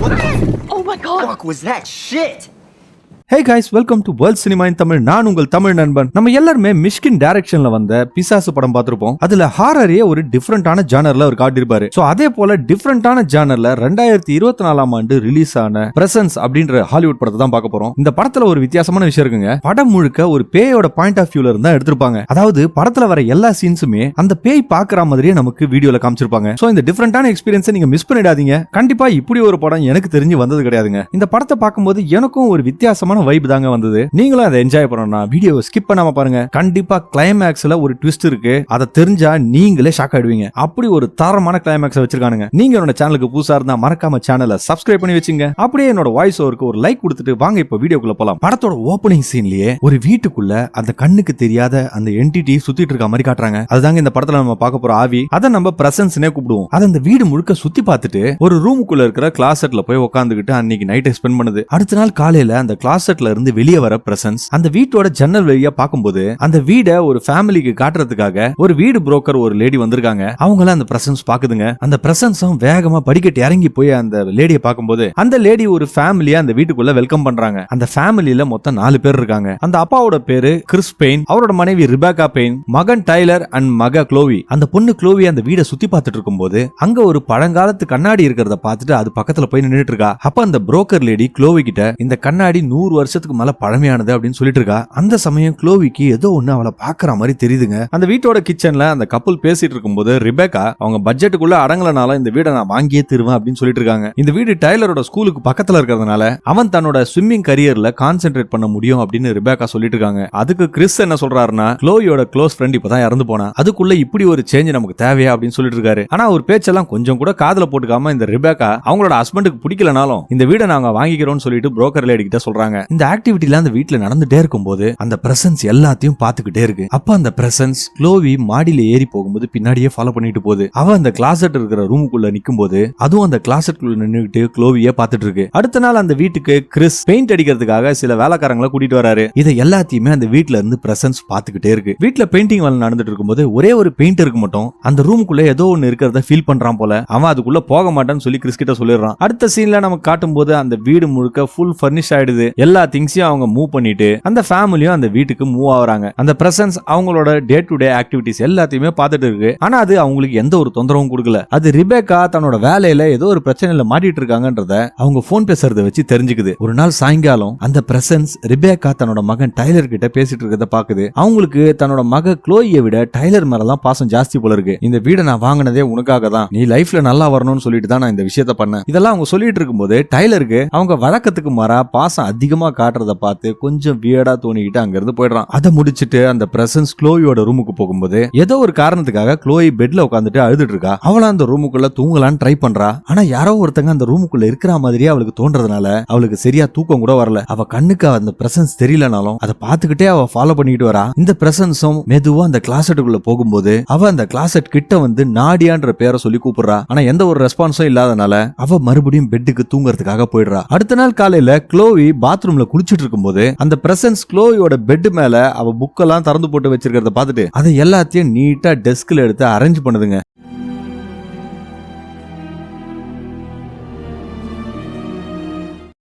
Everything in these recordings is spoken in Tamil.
What Oh my god! fuck was that shit? Hey guys welcome to world cinema in Tamil நான் உங்கள் தமிழ் நண்பன். நம்ம எல்லாருமே மிஷ்கின் டைரக்ஷன்ல வந்த பிசாசு படம் பார்த்திருப்போம். அதுல ஹாரரே ஒரு டிஃப்ரெண்டான ஜானர்ல அவர் காட்டியிருப்பாரு. ஸோ அதே போல டிஃப்ரெண்டான ஜானர்ல ரெண்டாயிரத்தி இருபத்தி நாலாம் ஆண்டு ரிலீஸ் ஆன பிரசன்ஸ் அப்படின்ற ஹாலிவுட் படத்தை தான் பார்க்க போறோம். இந்த படத்துல ஒரு வித்தியாசமான விஷயம் இருக்குங்க. படம் முழுக்க ஒரு பேயோட பாயிண்ட் ஆஃப் வியூல இருந்தா எடுத்திருப்பாங்க. அதாவது படத்துல வர எல்லா சீன்ஸுமே அந்த பேய் பாக்குற மாதிரியே நமக்கு வீடியோல காமிச்சிருப்பாங்க. சோ இந்த டிஃப்ரெண்டான எக்ஸ்பீரியன்ஸை நீங்க மிஸ் பண்ணிடாதீங்க. கண்டிப்பா இப்படி ஒரு படம் எனக்கு தெரிஞ்சு வந்தது கிடையாதுங்க. இந்த படத்தை பார்க்கும்போது எனக்கும் ஒரு வித்தியாசமான வைப் தாங்க வந்தது. நீங்களும் அதை என்ஜாய் பண்ணணும்னா வீடியோவை ஸ்கிப் பண்ணாம பாருங்க. கண்டிப்பா கிளைமேக்ஸ்ல ஒரு ட்விஸ்ட் இருக்கு. அதை தெரிஞ்சா நீங்களே ஷாக் ஆயிடுவீங்க. அப்படி ஒரு தரமான கிளைமேக்ஸ் வச்சிருக்கானுங்க. நீங்க என்னோட சேனலுக்கு புதுசா இருந்தா மறக்காம சேனலை சப்ஸ்கிரைப் பண்ணி வச்சுங்க. அப்படியே என்னோட வாய்ஸ் ஓவருக்கு ஒரு லைக் கொடுத்துட்டு வாங்க இப்போ வீடியோக்குள்ள போலாம். படத்தோட ஓப்பனிங் சீன்லயே ஒரு வீட்டுக்குள்ள அந்த கண்ணுக்கு தெரியாத அந்த என்டிட்டி சுத்திட்டு இருக்க மாதிரி காட்டுறாங்க. அதுதாங்க இந்த படத்துல நம்ம பார்க்க போற ஆவி. அதை நம்ம பிரசன்ஸ்னே கூப்பிடுவோம். அதை அந்த வீடு முழுக்க சுத்தி பார்த்துட்டு ஒரு ரூமுக்குள்ள இருக்கிற கிளாசெட்ல போய் உட்காந்துக்கிட்டு அன்னைக்கு நைட்டை ஸ்பெண்ட் பண்ணுது. அடுத்த நாள் காலையில அந்த கிளாசெட்ல இருந்து வெளியே வர பிரசன்ஸ் அந்த வீட்டோட ஜன்னல் வழியா பார்க்கும்போது அந்த வீடை ஒரு ஃபேமிலிக்கு காட்டுறதுக்காக ஒரு வீடு புரோக்கர் ஒரு லேடி வந்திருக்காங்க. அவங்கள அந்த பிரசன்ஸ் பாக்குதுங்க அந்த பிரசன்ஸும் வேகமா படிக்கட்டு இறங்கி போய் அந்த லேடியை பார்க்கும்போது அந்த லேடி ஒரு ஃபேமிலியா அந்த வீட்டுக்குள்ள வெல்கம் பண்றாங்க. அந்த ஃபேமிலியில மொத்தம் நாலு பேர் இருக்காங்க. அந்த அப்பாவோட பேரு கிறிஸ் பெயின் அவரோட மனைவி ரிபேக்கா பெயின் மகன் டைலர் அண்ட் மக குளோவி அந்த பொண்ணு குளோவி அந்த வீடை சுத்தி பார்த்துட்டு இருக்கும்போது அங்க ஒரு பழங்காலத்து கண்ணாடி இருக்கிறத பார்த்துட்டு அது பக்கத்துல போய் நின்னுட்டு இருக்கா. அப்ப அந்த புரோக்கர் லேடி குளோவி கிட்ட இந்த கண்ணாடி நூறு வருஷத்துக்கு மேல பழமையானது அப்படின்னு சொல்லிட்டு இருக்கா. அந்த சமயம் குளோவிக்கு ஏதோ ஒண்ணு அவளை பாக்குற மாதிரி தெரியுதுங்க. அந்த வீட்டோட கிச்சன்ல அந்த கப்பல் பேசிட்டு இருக்கும்போது ரிபேக்கா அவங்க பட்ஜெட்டுக்குள்ள அடங்கலனால இந்த வீடை நான் வாங்கியே தருவேன் அப்படின்னு சொல்லிட்டு இருக்காங்க. இந்த வீடு டைலரோட ஸ்கூலுக்கு பக்கத்துல இருக்கிறதுனால அவன் தன்னோட ஸ்விம்மிங் கரியர்ல கான்சென்ட்ரேட் பண்ண முடியும் அப்படின்னு ரிபேக்கா சொல்லிட்டு இருக்காங்க. அதுக்கு கிறிஸ் என்ன சொல்றாருன்னா க்ளோவியோட க்ளோஸ் ஃப்ரெண்ட் இப்பதான் இறந்து போனா. அதுக்குள்ள இப்படி ஒரு சேஞ்ச் நமக்கு தேவையா அப்படின்னு சொல்லிட்டு இருக்காரு. ஆனா ஒரு பேச்செல்லாம் கொஞ்சம் கூட காதல போட்டுக்காம இந்த ரிபேக்கா அவங்களோட ஹஸ்பண்டுக்கு பிடிக்கலனாலும் இந்த வீடை நாங்க வாங்கிக்கிறோம்னு சொல்லிட்டு புரோக்கர் லேடி கிட்ட சொல்றாங்க. இந்த ஆக்டிவிட்டில அந்த வீட்டுல நடந்துட்டே இருக்கும்போது அந்த பிரசன்ஸ் எல்லாத்தையும் பாத்துக்கிட்டே இருக்கு. அப்ப அந்த பிரசன்ஸ் க்ளோவி மாடியில ஏறி போகும்போது பின்னாடியே ஃபாலோ பண்ணிட்டு போகுது. அவ அந்த கிளாசட் இருக்கிற ரூமுக்குள்ள நிக்கும் போது அதுவும் அந்த கிளாசெட்குள்ள நின்னுகிட்டு க்ளோவியே பாத்துட்டு இருக்கு. அடுத்த நாள் அந்த வீட்டுக்கு கிறிஸ் பெயிண்ட் அடிக்கிறதுக்காக சில வேலைக்காரங்களை கூட்டிட்டு வராரு. இதை எல்லாத்தையுமே அந்த வீட்ல இருந்து பிரசன்ஸ் பாத்துக்கிட்டே இருக்கு. வீட்ல பெயிண்டிங் வேலை நடந்துட்டு இருக்கும்போது ஒரே ஒரு பெயிண்டருக்கு மட்டும். அந்த ரூமுக்குள்ள ஏதோ ஒன்னு இருக்கிறத ஃபீல் பண்றான் போல. அவன் அதுக்குள்ள போக மாட்டான்னு சொல்லி கிறிஸ் கிட்ட சொல்லிடுறான். அடுத்த சீன்ல நமக்கு காட்டும் போது அந்த வீடு முழுக்க ஃபுல் ஃபர்னிஷ் ஆயிடுது. எல்லா திங்ஸையும் அவங்க மூவ் பண்ணிட்டு அந்த ஃபேமிலியும் அந்த வீட்டுக்கு மூவ் ஆகுறாங்க. அந்த பிரசன்ஸ் அவங்களோட டே டு டே ஆக்டிவிட்டிஸ் எல்லாத்தையுமே பார்த்துட்டு இருக்கு. ஆனா அது அவங்களுக்கு எந்த ஒரு தொந்தரவும் கொடுக்கல. அது ரிபேக்கா தன்னோட வேலையில ஏதோ ஒரு பிரச்சனையில மாட்டிட்டு இருக்காங்கன்றத அவங்க போன் பேசுறத வச்சு தெரிஞ்சுக்குது. ஒரு நாள் சாயங்காலம் அந்த பிரசன்ஸ் ரிபேக்கா தன்னோட மகன் டைலர் கிட்ட பேசிட்டு இருக்கிறத பாக்குது அவங்களுக்கு தன்னோட மக க்ளோயை விட டைலர் மேலதான் பாசம் ஜாஸ்தி போல இருக்கு. இந்த வீடை நான் வாங்கினதே உனக்காக தான். நீ லைஃப்ல நல்லா வரணும்னு சொல்லிட்டு தான் நான் இந்த விஷயத்த பண்ணேன். இதெல்லாம் அவங்க சொல்லிட்டு இருக்கும்போது டைலருக்கு அவங்க வழக்கத்துக்கு மாறா பாசம் அதிகமா காட்டுறத பார்த்து கொஞ்சம் வியடா தோணிக்கிட்டு அங்க இருந்து போயிடுறான். அதை முடிச்சுட்டு அந்த பிரசன்ஸ் க்ளோயோட ரூமுக்கு போகும்போது ஏதோ ஒரு காரணத்துக்காக க்ளோயி பெட்ல உட்காந்துட்டு அழுதுட்டு இருக்கா. அவளை அந்த ரூமுக்குள்ள தூங்கலான்னு ட்ரை பண்றா. ஆனா யாரோ ஒருத்தங்க அந்த ரூமுக்குள்ள இருக்கிற மாதிரியே அவளுக்கு தோன்றதுனால அவளுக்கு சரியா தூக்கம் கூட வரல. அவ கண்ணுக்கு அந்த பிரசன்ஸ் தெரியலனாலும் அதை பார்த்துக்கிட்டே அவ ஃபாலோ பண்ணிட்டு வரா. இந்த பிரசன்ஸும் மெதுவா அந்த கிளாசெட்டுக்குள்ள போகும்போது அவ அந்த கிளாசெட் கிட்ட வந்து நாடியான்ற பேரை சொல்லி கூப்பிடுறா. ஆனா எந்த ஒரு ரெஸ்பான்ஸும் இல்லாதனால அவ மறுபடியும் பெட்டுக்கு தூங்குறதுக்காக போயிடுறா. அடுத்த நாள் காலையில க்ளோவி பாத்ரூம்ல குளிச்சிட்டு இருக்கும்போது அந்த பிரசன்ஸ் க்ளோயோட பெட் மேல அவ புக்கெல்லாம் திறந்து போட்டு வச்சிருக்கிறத பார்த்துட்டு அதை எல்லாத்தையும் நீட்டா டெஸ்க்ல எடுத்து அரேஞ்ச் பண்ணுதுங்க.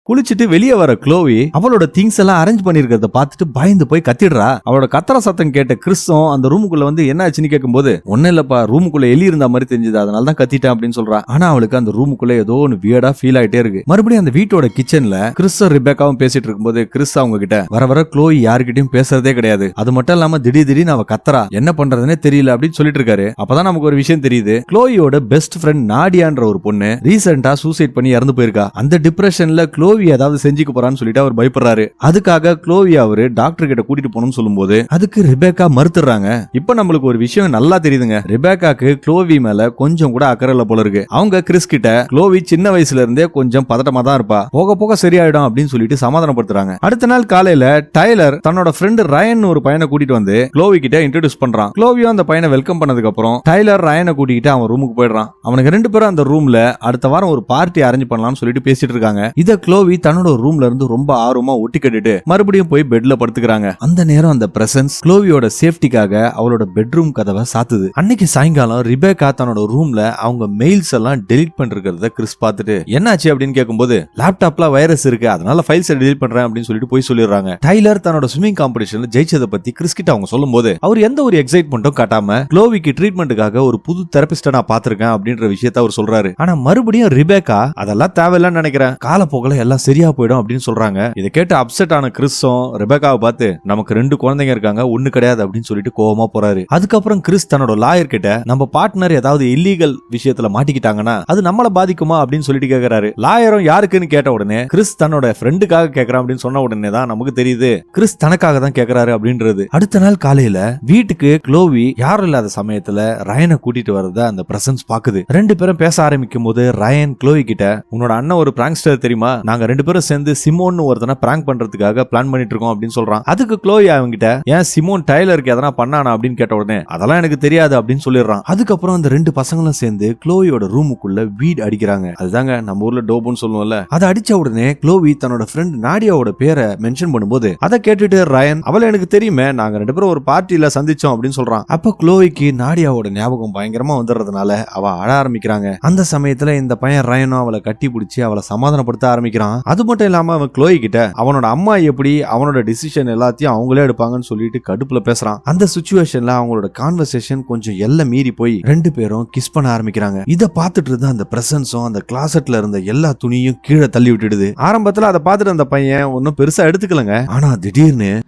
குளிச்சுட்டு வெளியே வர க்ளோவி அவளோட திங்ஸ் எல்லாம் அரேஞ்ச் பண்ணிருக்கிறத பார்த்துட்டு பயந்து போய் கத்திடுறா. அவளோட கத்திர சத்தம் கேட்ட கிறிஸ்தும் அந்த ரூமுக்குள்ள வந்து என்ன ஆச்சுன்னு கேட்கும்போது ஒன்னும் இல்லப்பா ரூமுக்குள்ள எலி இருந்த மாதிரி தெரிஞ்சது அதனால தான் கத்திட்டேன் அப்படின்னு சொல்றா. ஆனா அவளுக்கு அந்த ரூமுக்குள்ள ஏதோ ஒன்று வியடா ஃபீல் ஆயிட்டே இருக்கு. மறுபடியும் அந்த வீட்டோட கிச்சன்ல கிறிஸும் ரிபேக்காவும் பேசிட்டு இருக்கும்போது கிறிஸ் அவங்க கிட்ட வர வர க்ளோய் யாருக்கிட்டையும் பேசுறதே கிடையாது. அது மட்டும் இல்லாம திடீர் திடீர்னு அவ கத்தரா என்ன பண்றதுனே தெரியல அப்படின்னு சொல்லிட்டு இருக்காரு. அப்பதான் நமக்கு ஒரு விஷயம் தெரியுது. க்ளோயோட பெஸ்ட் ஃப்ரெண்ட் நாடியான்ற ஒரு பொண்ணு ரீசெண்டா சூசைட் பண்ணி இறந்து போயிருக்கா. அந்த டிப்ரெஷன்ல குளோவி ஏதாவது செஞ்சுக்க போறான்னு சொல்லிட்டு அவர் பயப்படுறாரு. அதுக்காக குளோவி அவரு டாக்டர் கிட்ட கூட்டிட்டு போனோம்னு சொல்லும்போது அதுக்கு ரிபேக்கா மறுத்துறாங்க இப்ப நம்மளுக்கு ஒரு விஷயம் நல்லா தெரியுதுங்க. ரிபேக்காக்கு குளோவி மேல கொஞ்சம் கூட அக்கறை இல்ல போல இருக்கு. அவங்க கிறிஸ் கிட்ட குளோவி சின்ன வயசுல இருந்தே கொஞ்சம் பதட்டமா தான் இருப்பா. போக போக சரியாயிடும் அப்படின்னு சொல்லிட்டு சமாதானப்படுத்துறாங்க. அடுத்த நாள் காலையில டைலர் தன்னோட ஃப்ரெண்டு ரயன் ஒரு பையனை கூட்டிட்டு வந்து குளோவி கிட்ட இன்ட்ரடியூஸ் பண்றான். குளோவியும் அந்த பையனை வெல்கம் பண்ணதுக்கு அப்புறம் டைலர் ரயனை கூட்டிக்கிட்டு அவன் ரூமுக்கு போயிடுறான். அவனுக்கு ரெண்டு பேரும் அந்த ரூம்ல அடுத்த வாரம் ஒரு பார்ட்டி அரேஞ்ச் பண்ணலாம்னு சொல்லிட்டு பேசிட்டு இருக்காங்க. இத குளோவி க்ளோவி தன்னோட ரூம்ல இருந்து ரொம்ப ஆர்வமா ஒட்டி கட்டிட்டு மறுபடியும் போய் பெட்ல படுத்துக்கிறாங்க. அந்த நேரம் அந்த பிரசன்ஸ் க்ளோவியோட சேஃப்டிக்காக அவளோட பெட்ரூம் கதவை சாத்துது. அன்னைக்கு சாயங்காலம் ரிபேக்கா தன்னோட ரூம்ல அவங்க மெயில்ஸ் எல்லாம் டெலிட் பண்றத கிறிஸ் பார்த்துட்டு என்னாச்சு? அப்படின்னு கேட்கும்போது லேப்டாப்ல வைரஸ் இருக்கு அதனால ஃபைல்ஸ் டெலிட் பண்றேன் அப்படின்னு சொல்லிட்டு போய் சொல்லிடுறாங்க. டைலர் தன்னோட ஸ்விமிங் காம்படிஷன்ல ஜெயிச்சதை பத்தி கிறிஸ் கிட்ட அவங்க சொல்லும்போது அவர் எந்த ஒரு எக்ஸைட்மெண்ட்டும் காட்டாம க்ளோவிக்கு ட்ரீட்மெண்ட்டுக்காக ஒரு புது தெரபிஸ்ட நான் பாத்திருக்கேன் அப்படின்ற விஷயத்த அவர் சொல்றாரு. ஆனா மறுபடியும் ரிபேக்கா அதெல்லாம் தேவையில்லைன்னு நினைக்கிறேன். காலப்போக்கில் எல்லாம் சரியா போயிடும் அப்படின்னு சொல்றாங்க. இதை கேட்டு அப்செட் ஆன கிறிஸும் ரிபேக்காவை பார்த்து நமக்கு ரெண்டு குழந்தைங்க இருக்காங்க ஒண்ணு கிடையாது அப்படின்னு சொல்லிட்டு கோவமா போறாரு. அதுக்கப்புறம் கிறிஸ் தன்னோட லாயர் கிட்ட நம்ம பார்ட்னர் ஏதாவது இல்லீகல் விஷயத்துல மாட்டிக்கிட்டாங்கன்னா அது நம்மள பாதிக்குமா? அப்படின்னு சொல்லிட்டு கேக்குறாரு. லாயரும் யாருக்குன்னு கேட்ட உடனே கிறிஸ் தன்னோட ஃப்ரெண்டுக்காக கேக்குறான் அப்படின்னு சொன்ன உடனே தான் நமக்கு தெரியுது. கிறிஸ் தனக்காக தான் கேக்குறாரு அப்படின்றது. அடுத்த நாள் காலையில வீட்டுக்கு க்ளோவி யாரும் இல்லாத சமயத்துல ரயனை கூட்டிட்டு வரத அந்த பிரசன்ஸ் பாக்குது ரெண்டு பேரும் பேச ஆரம்பிக்கும் போது ரயன் க்ளோவி கிட்ட உன்னோட அண்ணன் ஒரு பிராங்ஸ்டர் தெரியுமா? நாங்க ரெண்டு பேரும் சேர்ந்து சிமோன்னு ஒருத்தனை பிராங்க் பண்றதுக்காக பிளான் பண்ணிட்டு இருக்கோம் அப்படின்னு சொல்றான். அதுக்கு க்ளோவி அவங்கிட்ட ஏன் சிமோன் டைலருக்கு எதனா பண்ணானா? அப்படின்னு கேட்ட உடனே அதெல்லாம் எனக்கு தெரியாது அப்படின்னு சொல்லிடுறான். அதுக்கப்புறம் அந்த ரெண்டு பசங்களும் சேர்ந்து க்ளோவியோட ரூமுக்குள்ள வீட் அடிக்கிறாங்க. அதுதாங்க நம்ம ஊர்ல டோபுன்னு சொல்லுவோம்ல. அதை அடிச்ச உடனே க்ளோவி தன்னோட ஃப்ரெண்ட் நாடியாவோட பேரை மென்ஷன் பண்ணும்போது அதை கேட்டுட்டு ரயன் அவளை எனக்கு தெரியுமே நாங்க ரெண்டு பேரும் ஒரு பார்ட்டியில சந்திச்சோம் அப்படின்னு சொல்றான். அப்ப க்ளோவிக்கு நாடியாவோட ஞாபகம் பயங்கரமா வந்துடுறதுனால அவ அழ ஆரம்பிக்கிறாங்க. அந்த சமயத்துல இந்த பையன் ரயனும் அவளை கட்டி பிடிச்சி அவளை சமாதானப்படுத்த ஆரம்பிக்கிறான். அது மட்டும் இல்லாம அவன் க்ளோய் கிட்ட அவனோட அம்மா எப்படி அவனோட டிசிஷன் எல்லாத்தையும் அவங்களே எடுப்பாங்கன்னு சொல்லிட்டு கடுப்புல பேசுறான். அந்த சுச்சுவேஷன்ல அவங்களோட கான்வர்சேஷன் கொஞ்சம் எல்லாம் மீறி போய் ரெண்டு பேரும் கிஸ் பண்ண ஆரம்பிக்கிறாங்க. இதை பார்த்துட்டு இருந்த அந்த பிரசன்ஸும் அந்த கிளாசெட்ல இருந்த எல்லா துணியும் கீழே தள்ளி விட்டுடுது. ஆரம்பத்துல அதை பார்த்துட்டு அந்த பையன் ஒன்னும் பெருசா எடுத்துக்கலங்க. ஆனா திடீர்னு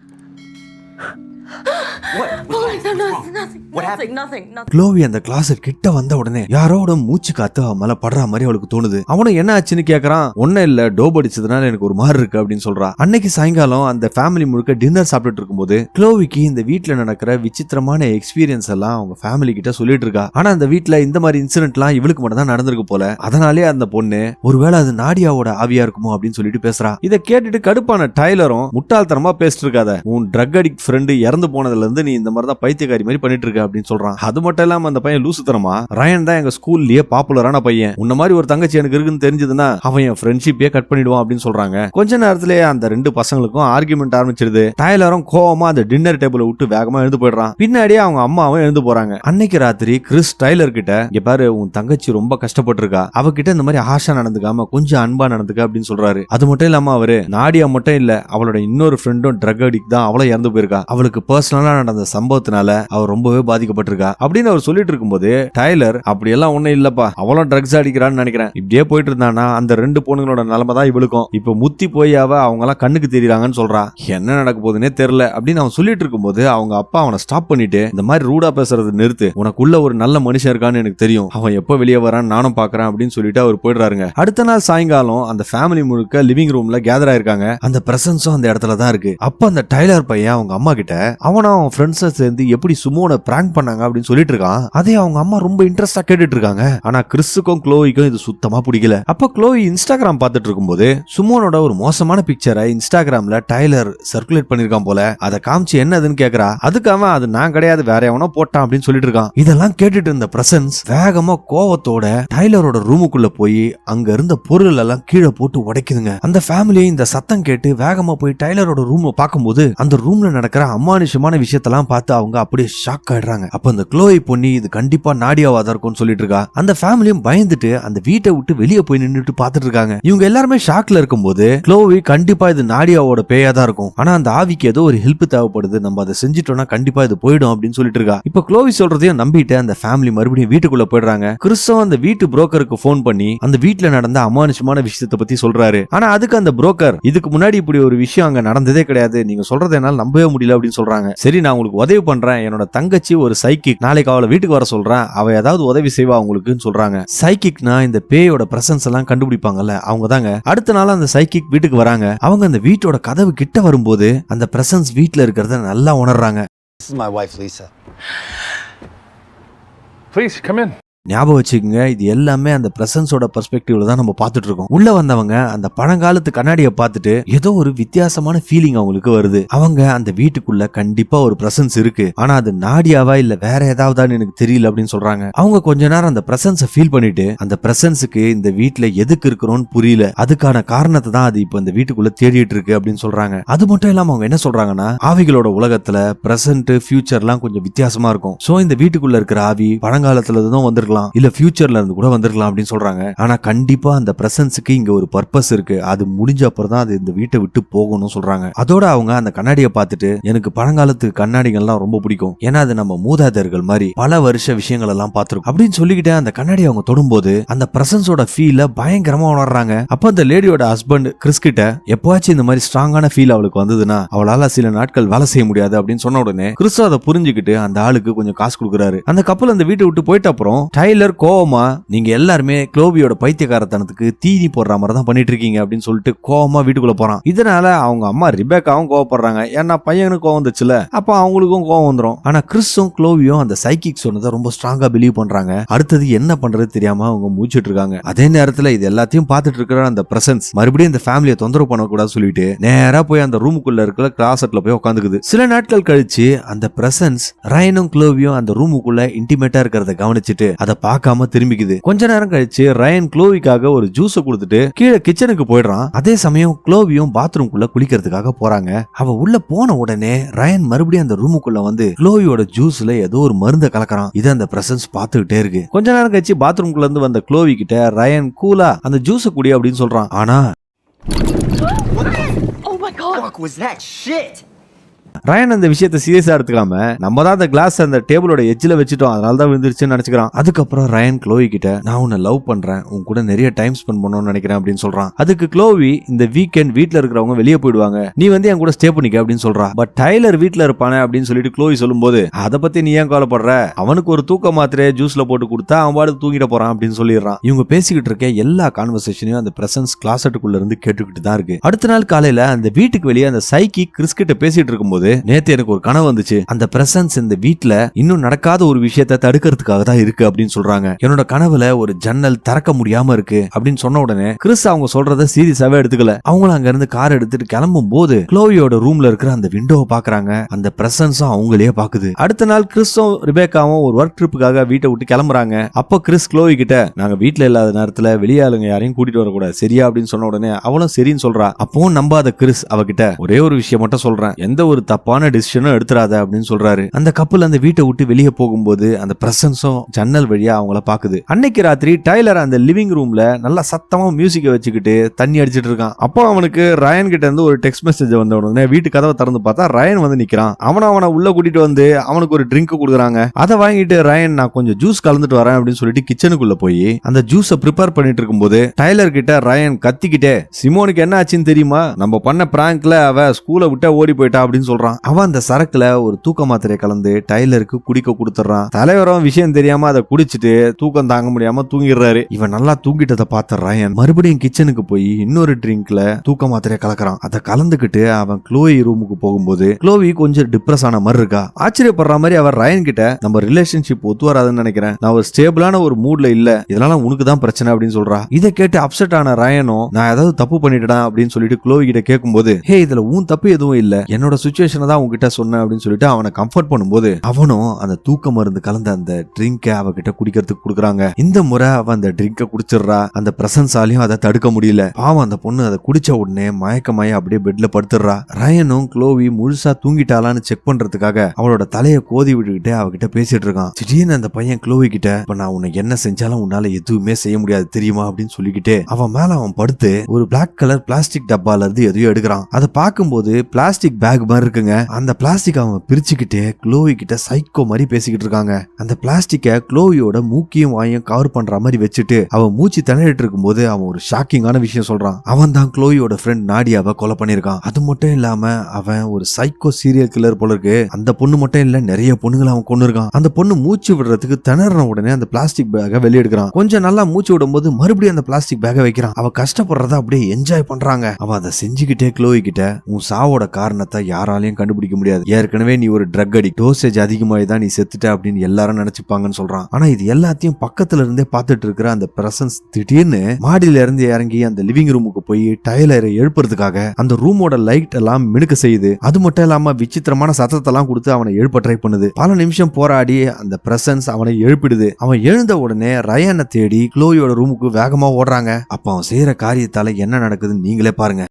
க்ளோவி அந்த கிளாஸட் கிட்ட வந்த உடனே யாரோட மூச்சு காத்து அவன் மேல படுற மாதிரி அவளுக்கு தோணுது? அவனும் என்ன ஆச்சுன்னு கேக்குறான்? ஒன்னும் இல்ல டோப் அடிச்சதுனால எனக்கு ஒரு மாதிரி இருக்கு அப்படின்னு சொல்றான் அன்னைக்கு சாயங்காலம் அந்த ஃபேமிலி முழுக்க டின்னர் சாப்பிட்டுட்டு இருக்கும்போது க்ளோவிக்கு இந்த வீட்ல நடக்கிற விசித்திரமான எக்ஸ்பீரியன்ஸ் எல்லாம் அவங்க ஃபேமிலி கிட்ட சொல்லிட்டு இருக்கா. ஆனா அந்த வீட்ல இந்த மாதிரி இன்சிடென்ட்லாம் இவளுக்கு மட்டும் தான் நடந்திருக்கு போல. அதனாலே அந்த பொண்ணு ஒருவேளை அது நாடியாவோட ஆவியா இருக்குமோ அப்படின்னு சொல்லிட்டு பேசுறா. இதை கேட்டுட்டு கடுப்பான டைலரும் முட்டாள்தனமா பேசிட்டு இருக்காத. உன் ட்ரக் அடிக்ட் ஃப்ரெண்டு இறந்து போனதுல இருந்து நீ இந்த மாதிரி தான் பைத்தியக்காரி மாதிரி பண்ணிட்டு இருக்க அப்படின்னு சொல்றான். அது மட்டும் இல்லாம அந்த பையன் லூசுத்தனமா ரயன் தான் எங்க ஸ்கூல்லயே பாப்புலரான பையன். உன்ன மாதிரி ஒரு தங்கச்சி எனக்கு இருக்குன்னு தெரிஞ்சதுன்னா அவன் என் ஃப்ரெண்ட்ஷிப்பே கட் பண்ணிடுவான் அப்படின்னு சொல்றாங்க. கொஞ்ச நேரத்திலே அந்த ரெண்டு பசங்களுக்கும் ஆர்குமெண்ட் ஆரம்பிச்சிருது. டைலரும் கோவமா அந்த டின்னர் டேபிள விட்டு வேகமா எழுந்து போயிடுறான். பின்னாடியே அவங்க அம்மாவும் எழுந்து போறாங்க. அன்னைக்கு ராத்திரி கிறிஸ் டைலர் கிட்ட இங்க பாரு உன் தங்கச்சி ரொம்ப கஷ்டப்பட்டிருக்கா. அவகிட்ட இந்த மாதிரி ஆஷா நடந்துக்காம கொஞ்சம் அன்பா நடந்துக்க அப்படின்னு சொல்றாரு. அது மட்டும் இல்லாம அவரு நாடியா மட்டும் இல்ல அவளோட இன்னொரு ஃப்ரெண்டும் ட்ரக் அடிக் தான். அவளும் இறந்து போயிருக்கா. அவளுக்கு பர்சனலா நடந்த சம்பவத்தினால அவ ரொம்பவே பாதிக்கப்பட்டிருக்கா. அப்படின்னு அவர் சொல்லிட்டு இருக்கும்போது டைலர் அப்படி எல்லாம் ஒண்ணும் இல்லப்பா. அவளும் ட்ரக்ஸ் அடிக்கிறான்னு நினைக்கிறேன். இப்படியே போயிட்டு இருந்தானா அந்த ரெண்டு பொண்ணுங்களோட நிலைமை தான் இவளுக்கும். இப்ப முத்தி போய் அவ அவங்க எல்லாம் கண்ணுக்கு தெரியறாங்கன்னு சொல்றா. என்ன நடக்க போகுதுன்னே தெரியல. அப்படின்னு அவன் சொல்லிட்டு இருக்கும்போது அவங்க அப்பா அவனை ஸ்டாப் பண்ணிட்டு இந்த மாதிரி ரூடா பேசுறது நிறுத்து. உனக்குள்ள ஒரு நல்ல மனுஷன் இருக்கான்னு எனக்கு தெரியும். அவன் எப்ப வெளியே வரான்னு நானும் பாக்குறேன் அப்படின்னு சொல்லிட்டு அவர் போயிடுறாருங்க. அடுத்த நாள் சாயங்காலம் அந்த ஃபேமிலி முழுக்க லிவிங் ரூம்ல கேதர் ஆயிருக்காங்க. அந்த பிரசன்ஸும் அந்த இடத்துல தான் இருக்கு. அப்ப அந்த டைலர் பையன் அவங்க அம்மா கிட்ட அவனும் அவன் ஃப்ரெண்ட்ஸை சேர்ந்து எப்படி சுமோனை பிராங்க் பண்ணாங்க அப்படின்னு சொல்லிட்டு இருக்கான். அதே அவங்க அம்மா ரொம்ப இன்ட்ரெஸ்டா கேட்டுட்டு இருக்காங்க ஆனா கிறிஸுக்கும் க்ளோவிக்கும் இது சுத்தமா பிடிக்கல. அப்ப க்ளோவி இன்ஸ்டாகிராம் பார்த்துட்டு இருக்கும்போது சுமோனோட ஒரு மோசமான பிக்சரை இன்ஸ்டாகிராம்ல டைலர் சர்க்குலேட் பண்ணிருக்கான் போல. அதை காமிச்சு என்னதுன்னு கேக்குறா. அதுக்கு அவன் அது நான் கிடையாது வேற எவனோ போட்டான் அப்படின்னு சொல்லிட்டு இருக்கான். இதெல்லாம் கேட்டுட்டு இருந்த பிரசன்ஸ் வேகமா கோவத்தோட டைலரோட ரூமுக்குள்ள போய் அங்க இருந்த பொருள் எல்லாம் கீழே போட்டு உடைக்குதுங்க. அந்த ஃபேமிலி இந்த சத்தம் கேட்டு வேகமா போய் டைலரோட ரூம் பார்க்கும்போது அந்த ரூம்ல நடக்கிற அமானுஷமான விஷயத்தெல்லாம் பார்த்து அவங்க அப்படியே ஷாக் ஆயிடுறாங்க. அப்ப அந்த க்ளோய் பொண்ணி இது கண்டிப்பா நாடியாவா தான் இருக்கும்னு சொல்லிட்டு இருக்கா. அந்த ஃபேமிலியும் பயந்துட்டு அந்த வீட்டை விட்டு வெளியே போய் நின்னுட்டு பார்த்துட்டு இருக்காங்க. இவங்க எல்லாருமே ஷாக்ல இருக்கும்போது குளோவி கண்டிப்பா இது நாடியாவோட பேயா தான் இருக்கும். ஆனா அந்த ஆவிக்கு ஏதோ ஒரு ஹெல்ப் தேவைப்படுது. நம்ம அதை செஞ்சிட்டோம்னா கண்டிப்பா இது போயிடும் அப்படின்னு சொல்லிட்டு இருக்கா. இப்ப குளோவி சொல்றதையும் நம்பிட்டு அந்த ஃபேமிலி மறுபடியும் வீட்டுக்குள்ள போயிடுறாங்க. கிறிஸ்தவ அந்த வீட்டு புரோக்கருக்கு ஃபோன் பண்ணி அந்த வீட்டுல நடந்த அமானுஷமான விஷயத்தை பத்தி சொல்றாரு. ஆனா அதுக்கு அந்த புரோக்கர் இதுக்கு முன்னாடி இப்படி ஒரு விஷயம் அங்க நடந்ததே கிடையாது. நீங்க சொல்றதை என்னால நம்பவே முடியல அப்படின்னு சொல்றாங்க. சரி நான் உங்களுக்கு உதவி பண்றேன். என்னோட தங்கச்சி ஒரு சைக்கிக் நாளைக்கு அவளை வீட்டுக்கு வர சொல்றேன். அவ ஏதாவது உதவி செய்வா உங்களுக்குன்னு சொல்றாங்க. சைக்கிக்னா இந்த பேயோட பிரசன்ஸ் எல்லாம் கண்டுபிடிப்பாங்கல்ல அவங்க தாங்க அடுத்த நாள் அந்த சைக்கிக் வீட்டுக்கு வராங்க. அவங்க அந்த வீட்டோட கதவு கிட்ட வரும்போது அந்த பிரசன்ஸ் வீட்டுல இருக்கிறத நல்லா உணர்றாங்க. This is my wife, Lisa. Please come in. ஞாபகம் வச்சுக்கோங்க இது எல்லாமே அந்த பிரசன்ஸோட பெர்ஸ்பெக்டிவ்ல தான் நம்ம பார்த்துட்டு இருக்கோம் உள்ள வந்தவங்க அந்த பழங்காலத்து கண்ணாடியை பார்த்துட்டு ஏதோ ஒரு வித்தியாசமான ஃபீலிங் அவங்களுக்கு வருது. அவங்க அந்த வீட்டுக்குள்ள கண்டிப்பா ஒரு பிரசன்ஸ் இருக்கு. ஆனா அது நாடியாவா இல்ல வேற ஏதாவதான்னு எனக்கு தெரியல அப்படின்னு சொல்றாங்க. அவங்க கொஞ்ச நேரம் அந்த பிரசன்ஸை ஃபீல் பண்ணிட்டு அந்த பிரசன்ஸுக்கு இந்த வீட்டுல எதுக்கு இருக்கிறோம்னு புரியல. அதுக்கான காரணத்தை தான் அது இப்ப இந்த வீட்டுக்குள்ள தேடிட்டு இருக்கு அப்படின்னு சொல்றாங்க. அது மட்டும் இல்லாம அவங்க என்ன சொல்றாங்கன்னா ஆவிகளோட உலகத்துல பிரசன்ட் ஃபியூச்சர்லாம் கொஞ்சம் வித்தியாசமா இருக்கும். சோ இந்த வீட்டுக்குள்ள இருக்கிற ஆவி பழங்காலத்துல இருந்தும் வந்திருக்கலாம். இல்ல ஃபியூச்சர்ல இருந்து கூட வந்திருக்கலாம் அப்படின்னு சொல்றாங்க. ஆனா கண்டிப்பா அந்த பிரசன்ஸுக்கு இங்க ஒரு பர்பஸ் இருக்கு. அது முடிஞ்ச அப்புறம் தான் அது இந்த வீட்டை விட்டு போகணும்னு சொல்றாங்க. அதோட அவங்க அந்த கண்ணாடியை பார்த்துட்டு எனக்கு பழங்காலத்து கண்ணாடிகள்லாம் ரொம்ப பிடிக்கும். ஏன்னா அது நம்ம மூதாதையர்கள் மாதிரி பல வருஷ விஷயங்கள் எல்லாம் பார்த்துருக்கோம். அப்படின்னு சொல்லிக்கிட்டே அந்த கண்ணாடியை அவங்க தொடும்போது அந்த பிரசன்ஸோட ஃபீல பயங்கரமா உணர்றாங்க. அப்ப அந்த லேடியோட ஹஸ்பண்ட் கிறிஸ் கிட்ட எப்பவாச்சும் இந்த மாதிரி ஸ்ட்ராங்கான ஃபீல் அவளுக்கு வந்ததுன்னா அவளால சில நாட்கள் வேலை செய்ய முடியாது. அப்படின்னு சொன்ன உடனே கிறிஸ் அதை புரிஞ்சுக்கிட்டு அந்த ஆளுக்கு கொஞ்சம் காசு கொடுக்குறாரு. அந்த கப்பல் அந்த வீட்டை விட்டு போயிட்ட அப்புறம் டைலர் கோவமா நீங்க எல்லாருமே குளோபியோட பைத்தியக்காரத்தனத்துக்கு தீனி போடுற மாதிரி தான் பண்ணிட்டு இருக்கீங்க அப்படின்னு சொல்லிட்டு கோவமா வீட்டுக்குள்ள போறான். இதனால அவங்க அம்மா ரிபேக்காவும் கோவப்படுறாங்க. ஏன்னா பையனுக்கு கோவம் வந்துச்சுல. அப்ப அவங்களுக்கும் கோவம் வந்துடும் ஆனா கிறிஸும் குளோவியும் அந்த சைக்கிக் சொன்னதை ரொம்ப ஸ்ட்ராங்கா பிலீவ் பண்றாங்க. அடுத்தது என்ன பண்றது தெரியாம அவங்க மூச்சிட்டு இருக்காங்க அதே நேரத்துல இது எல்லாத்தையும் பார்த்துட்டு இருக்கிற அந்த பிரசன்ஸ் மறுபடியும் இந்த ஃபேமிலியை தொந்தரவு பண்ணக்கூடாது சொல்லிட்டு நேரா போய் அந்த ரூமுக்குள்ள இருக்கிற கிளாசட்ல போய் உட்காந்துக்குது சில நாட்கள் கழிச்சு அந்த பிரசன்ஸ் ரயனும் குளோவியும் அந்த ரூமுக்குள்ள இன்டிமேட்டா இருக்கிறத கவனிச்சுட்டு அதை பார்க்காம திரும்பிக்குது. கொஞ்ச நேரம் கழிச்சு ரயன் குளோவிக்காக ஒரு ஜூஸ கொடுத்துட்டு கீழே கிச்சனுக்கு போயிடுறான். அதே சமயம் குளோவியும் பாத்ரூம்குள்ள குளிக்கிறதுக்காக போறாங்க. அவ உள்ள போன உடனே ரயன் மறுபடியும் அந்த ரூமுக்குள்ள வந்து குளோவியோட ஜூஸ்ல ஏதோ ஒரு மருந்தை கலக்கறான். இதை அந்த பிரசன்ஸ் பார்த்துக்கிட்டே இருக்கு. கொஞ்ச நேரம் கழிச்சு பாத்ரூம்குள்ள இருந்து வந்த குளோவி கிட்ட ரயன் கூலா அந்த ஜூஸ குடி அப்படின்னு சொல்றான். ஆனா Oh my god! Fuck was that shit? Ryan அந்த விஷயத்தை சீரியஸா எடுத்துக்காம நம்ம தான் அந்த கிளாஸ் அந்த டேபிளோட எஜ்ஜில் வச்சுட்டோம். அதனால தான் விழுந்துருச்சுன்னு நினைச்சுக்கிறான். அதுக்கப்புறம் ரயன் க்ளோவி கிட்ட நான் உன்னை லவ் பண்றேன். உன் கூட நிறைய டைம் ஸ்பெண்ட் பண்ணணும்னு நினைக்கிறேன் அப்படின்னு சொல்றான். அதுக்கு க்ளோவி இந்த வீக்கெண்ட் வீட்டில் இருக்கிறவங்க வெளியே போயிடுவாங்க. நீ வந்து என் கூட ஸ்டே பண்ணிக்க அப்படின்னு சொல்றா. பட் டைலர் வீட்டில் இருப்பானே அப்படின்னு சொல்லிட்டு க்ளோவி சொல்லும்போது அதை பத்தி நீ ஏன் கவலைப்படுற? அவனுக்கு ஒரு தூக்க மாத்திரையை ஜூஸ்ல போட்டு கொடுத்தா அவன் பாடு தூங்கிட போறான் அப்படின்னு சொல்லிடுறான். இவங்க பேசிக்கிட்டு இருக்க எல்லா கான்வர்சேஷனையும் அந்த பிரசன்ஸ் கிளாசட்டுக்குள்ள இருந்து கேட்டுக்கிட்டு தான் இருக்கு. அடுத்த நாள் காலையில அந்த வீட்டுக்கு வெளியே அந்த சைக்கி கிறிஸ்கிட்ட பேசிட்டு இருக்கும்போது நேத்து எனக்கு ஒரு கனவு வந்துச்சு. அந்த பிரசன்ஸ் இந்த வீட்ல இன்னும் நடக்காத ஒரு விஷயத்த தடுக்கிறதுக்காக தான் இருக்கு அப்படின்னு சொல்றாங்க. என்னோட கனவுல ஒரு ஜன்னல் திறக்க முடியாம இருக்கு அப்படின்னு சொன்ன உடனே கிறிஸ் அவங்க சொல்றத சீரியஸாவே எடுத்துக்கல. அவங்களும் அங்க இருந்து கார் எடுத்துட்டு கிளம்பும் போது க்ளோவியோட ரூம்ல இருக்கிற அந்த விண்டோவை பாக்குறாங்க. அந்த பிரசன்ஸும் அவங்களே பாக்குது. அடுத்த நாள் கிறிஸும் ரிபேக்காவும் ஒரு ஒர்க் ட்ரிப்புக்காக வீட்டை விட்டு கிளம்புறாங்க. அப்போ கிறிஸ் குளோவி கிட்ட நாங்க வீட்ல இல்லாத நேரத்துல வெளியாளுங்க யாரையும் கூட்டிட்டு வரக்கூடாது. சரியா? அப்படின்னு சொன்ன உடனே அவளும் சரின்னு சொல்றா. அப்பவும் நம்பாத கிறிஸ் அவகிட்ட ஒரே ஒரு விஷயம் மட்டும் சொல்றேன். எந்த ஒரு தப்பான டிசிஷனும் எடுத்துறாத அப்படின்னு சொல்றாரு. அந்த கப்பல் அந்த வீட்டை விட்டு வெளியே போகும்போது அந்த பிரசன்ஸும் ஜன்னல் வழியா அவங்கள பாக்குது. அன்னைக்கு ராத்திரி டைலர் அந்த லிவிங் ரூம்ல நல்லா சத்தமா மியூசிக்கை வச்சுக்கிட்டு தண்ணி அடிச்சிட்டு இருக்கான். அப்போ அவனுக்கு ரயன் கிட்ட இருந்து ஒரு டெக்ஸ்ட் மெசேஜ் வந்த உடனே வீட்டு கதவை திறந்து பார்த்தா ரயன் வந்து நிக்கிறான். அவனை அவனை உள்ள கூட்டிட்டு வந்து அவனுக்கு ஒரு ட்ரிங்க் கொடுக்குறாங்க. அதை வாங்கிட்டு ரயன் நான் கொஞ்சம் ஜூஸ் கலந்துட்டு வரேன் அப்படின்னு சொல்லிட்டு கிச்சனுக்குள்ள போய் அந்த ஜூஸை ப்ரிப்பேர் பண்ணிட்டு இருக்கும்போது டைலர் கிட்ட ரயன் கத்திக்கிட்டே சிமோனுக்கு என்ன ஆச்சுன்னு தெரியுமா? நம்ம பண்ண பிராங்க்ல அவ ஸ்கூலை விட்டா ஓடி போயிட்டா அப்படின்னு சொல்றான். அவன் அந்த சரக்குல ஒரு தூக்க மாத்திரையை கலந்து டைலருக்கு குடிக்க கொடுத்துறான் தலைவரும் விஷயம் தெரியாம அதை குடிச்சிட்டு தூக்கம் தாங்க முடியாம தூங்கிடுறாரு. இவன் நல்லா தூங்கிட்டதை பார்த்த மறுபடியும் கிச்சனுக்கு போய் இன்னொரு ட்ரிங்க்ல தூக்க மாத்திரையை கலக்குறான். அதை கலந்துக்கிட்டு அவன் க்ளோயி ரூமுக்கு போகும்போது க்ளோவி கொஞ்சம் டிப்ரெஸ் ஆன மாதிரி இருக்கா? ஆச்சரியப்படுற மாதிரி அவர் ரயன் கிட்ட நம்ம ரிலேஷன்ஷிப் ஒத்து வராதுன்னு நினைக்கிறேன். நான் ஒரு ஸ்டேபிளான ஒரு மூட்ல இல்ல. இதனால உனக்கு தான் பிரச்சனை அப்படின்னு சொல்றா. இதை கேட்டு அப்செட் ஆன ரயனும் நான் ஏதாவது தப்பு பண்ணிட்டேன்? அப்படின்னு சொல்லிட்டு க்ளோவி கிட்ட கேட்கும்போது ஹே இதுல உன் தப்பு எதுவும் இல்ல. என்னோட சுச்சுவேஷன் தான் உங்ககிட்ட சொன்னேன் அப்படின்னு சொல்லிட்டு அவனை கம்ஃபர்ட் பண்ணும்போது அவனும் அந்த தூக்க மருந்து கலந்த அந்த ட்ரிங்கை அவகிட்ட குடிக்கிறதுக்கு கொடுக்குறாங்க. இந்த முறை அவன் அந்த ட்ரிங்கை குடிச்சிடுறா. அந்த பிரசன்ஸாலையும் அதை தடுக்க முடியல. பாவம் அந்த பொண்ணு அதை குடிச்ச உடனே மயக்கமாய அப்படியே பெட்ல படுத்துடுறா. ரயனும் க்ளோவி முழுசா தூங்கிட்டாளான்னு செக் பண்றதுக்காக அவளோட தலையை கோதி விட்டுக்கிட்டு அவகிட்ட பேசிட்டு இருக்கான். திடீர்னு அந்த பையன் க்ளோவி கிட்ட இப்ப நான் உன்னை என்ன செஞ்சாலும் உன்னால எதுவுமே செய்ய முடியாது தெரியுமா? அப்படின்னு சொல்லிக்கிட்டு அவன் மேல அவன் படுத்து ஒரு பிளாக் கலர் பிளாஸ்டிக் டப்பால இருந்து எதையோ எடுக்கிறான். அதை பார்க்கும்போது பிளாஸ்டிக் பேக் மாதிரி இருக்குங்க. அந்த பிளாஸ்டிக் அவன் பிரிச்சுக்கிட்டு க்ளோவி கிட்ட சைக்கோ மாதிரி பேசிக்கிட்டு இருக்காங்க. அந்த பிளாஸ்டிக்கை க்ளோவியோட மூக்கியும் வாயும் கவர் பண்ற மாதிரி வச்சுட்டு அவன் மூச்சு திணறிட்டு இருக்கும்போது அவன் ஒரு ஷாக்கிங்கான விஷயம் சொல்றான். அவன் தான் க்ளோவியோட ஃப்ரெண்ட் நாடியாவை கொலை பண்ணிருக்கான் அது மட்டும் இல்லாம அவன் ஒரு சைக்கோ சீரியல் கில்லர் போல இருக்கு. அந்த பொண்ணு மட்டும் இல்ல நிறைய பொண்ணுங்களை அவன் கொண்டு இருக்கான் அந்த பொண்ணு மூச்சு விடுறதுக்கு திணறின உடனே அந்த பிளாஸ்டிக் பேக்கை வெளியெடுக்கிறான் கொஞ்சம் நல்லா மூச்சு விடும்போது மறுபடியும் அந்த பிளாஸ்டிக் பேக்கை வைக்கிறான். அவ கஷ்டப்படுறத அப்படியே என்ஜாய் பண்றாங்க. அவன் அதை செஞ்சுக்கிட்டே க்ளோவி கிட்ட உன் சாவோட காரணத்தை யாராலையும் கண்டுபிடிக்க முடியாது. ஏற்கனவே நீ ஒரு ட்ரக் அடி டோசேஜ் அதிகமாகி தான் நீ செத்துட்ட அப்படின்னு எல்லாரும் நினைச்சுப்பாங்கன்னு சொல்றான். ஆனா இது எல்லாத்தையும் பக்கத்துல இருந்தே பார்த்துட்டு இருக்கிற அந்த பிரசன்ஸ் திடீர்னு மாடியில இருந்து இறங்கி அந்த லிவிங் ரூமுக்கு போய் டயலரை எழுப்புறதுக்காக அந்த ரூமோட லைட் எல்லாம் மினுக்க செய்யுது. அது மட்டும் இல்லாம விசித்திரமான சத்தத்தை எல்லாம் கொடுத்து அவனை எழுப்ப ட்ரை பண்ணுது. பல நிமிஷம் போராடி அந்த பிரசன்ஸ் அவனை எழுப்பிடுது. அவன் எழுந்த உடனே ரயானை தேடி க்ளோயோட ரூமுக்கு வேகமா ஓடுறாங்க. அப்ப அவன் செய்யற காரியத்தால என்ன நடக்குதுன்னு நீங்களே பாருங்க.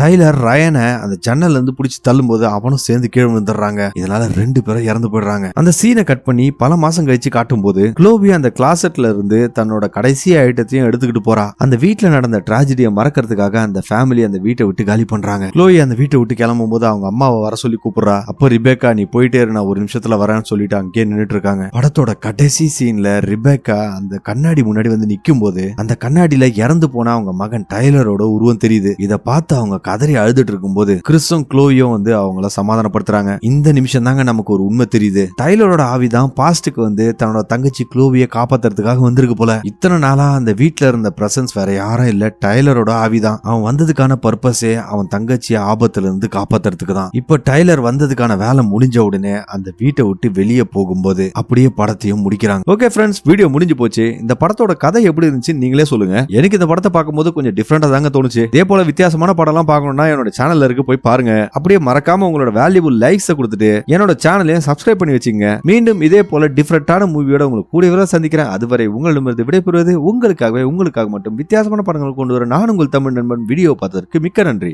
டைலர் ரயனை அந்த ஜன்னல்ல இருந்து பிடிச்சி தள்ளும்போது அவனும் சேர்ந்து கீழே விழுந்துடுறாங்க. இதனால ரெண்டு பேரும் இறந்து போயிடுறாங்க. அந்த சீனை கட் பண்ணி பல மாசம் கழிச்சு காட்டும் போது குளோபி அந்த கிளாசட்ல இருந்து தன்னோட கடைசி ஐட்டத்தையும் எடுத்துக்கிட்டு போறா. அந்த வீட்டுல நடந்த டிராஜடியை மறக்கிறதுக்காக அந்த ஃபேமிலி அந்த வீட்டை விட்டு காலி பண்றாங்க. குளோயி அந்த வீட்டை விட்டு கிளம்பும் போது அவங்க அம்மாவை வர சொல்லி கூப்பிடுறா. அப்போ ரிபேக்கா நீ போயிட்டே இரு நான் ஒரு நிமிஷத்துல வரேன்னு சொல்லிட்டு அங்கேயே நின்றுட்டு இருக்காங்க படத்தோட கடைசி சீன்ல ரிபேக்கா அந்த கண்ணாடி முன்னாடி வந்து நிக்கும் போது அந்த கண்ணாடியில இறந்து போன அவங்க மகன் டைலரோட உருவம் தெரியுது. இதை பார்த்து அவங்க கதறி அழுதுட்டு இருக்கும்போது கிறிஸ்தும் க்ளோயும் வந்து அவங்கள சமாதானப்படுத்துறாங்க. இந்த நிமிஷம் தாங்க நமக்கு ஒரு உண்மை தெரியுது. டைலரோட ஆவிதான் பாஸ்டுக்கு வந்து தன்னோட தங்கச்சி க்ளோவிய காப்பாத்துறதுக்காக வந்திருக்கு போல. இத்தனை நாளா அந்த வீட்டுல இருந்த பிரசன்ஸ் வேற யாரும் இல்ல. டைலரோட ஆவிதான். அவன் வந்ததுக்கான பர்பஸே அவன் தங்கச்சியை ஆபத்துல இருந்து காப்பாத்துறதுக்கு தான். இப்ப டைலர் வந்ததுக்கான வேலை முடிஞ்ச உடனே அந்த வீட்டை விட்டு வெளியே போகும்போது அப்படியே படத்தையும் முடிக்கிறாங்க. ஓகே ஃப்ரெண்ட்ஸ் வீடியோ முடிஞ்சு போச்சு. இந்த படத்தோட கதை எப்படி இருந்துச்சு நீங்களே சொல்லுங்க. எனக்கு இந்த படத்தை பார்க்கும்போது கொஞ்சம் டிஃப்ரெண்டா தாங்க தோணுச்சு. இதே போல வித்தியாசமான படம்லாம் பார்க்கணும்னா என்னோட சேனல்ல இருக்கு போய் பாருங்க. அப்படியே மறக்காம உங்களோட வேல்யூபிள் லைக்ஸை கொடுத்துட்டு என்னோட சேனலையும் சப்ஸ்கிரைப் பண்ணி வச்சுங்க. மீண்டும் இதே போல டிஃப்ரெண்டான மூவியோட உங்களுக்கு கூடிய விரைவில் சந்திக்கிறேன். அதுவரை உங்களிடமிருந்து விடைபெறுவது உங்களுக்காகவே உங்களுக்காக மட்டும். வித்தியாசமான படங்கள் கொண்டு வர நான் உங்கள் தமிழ் நண்பன் வீடியோ பார்த்ததற்கு மிக்க நன்றி.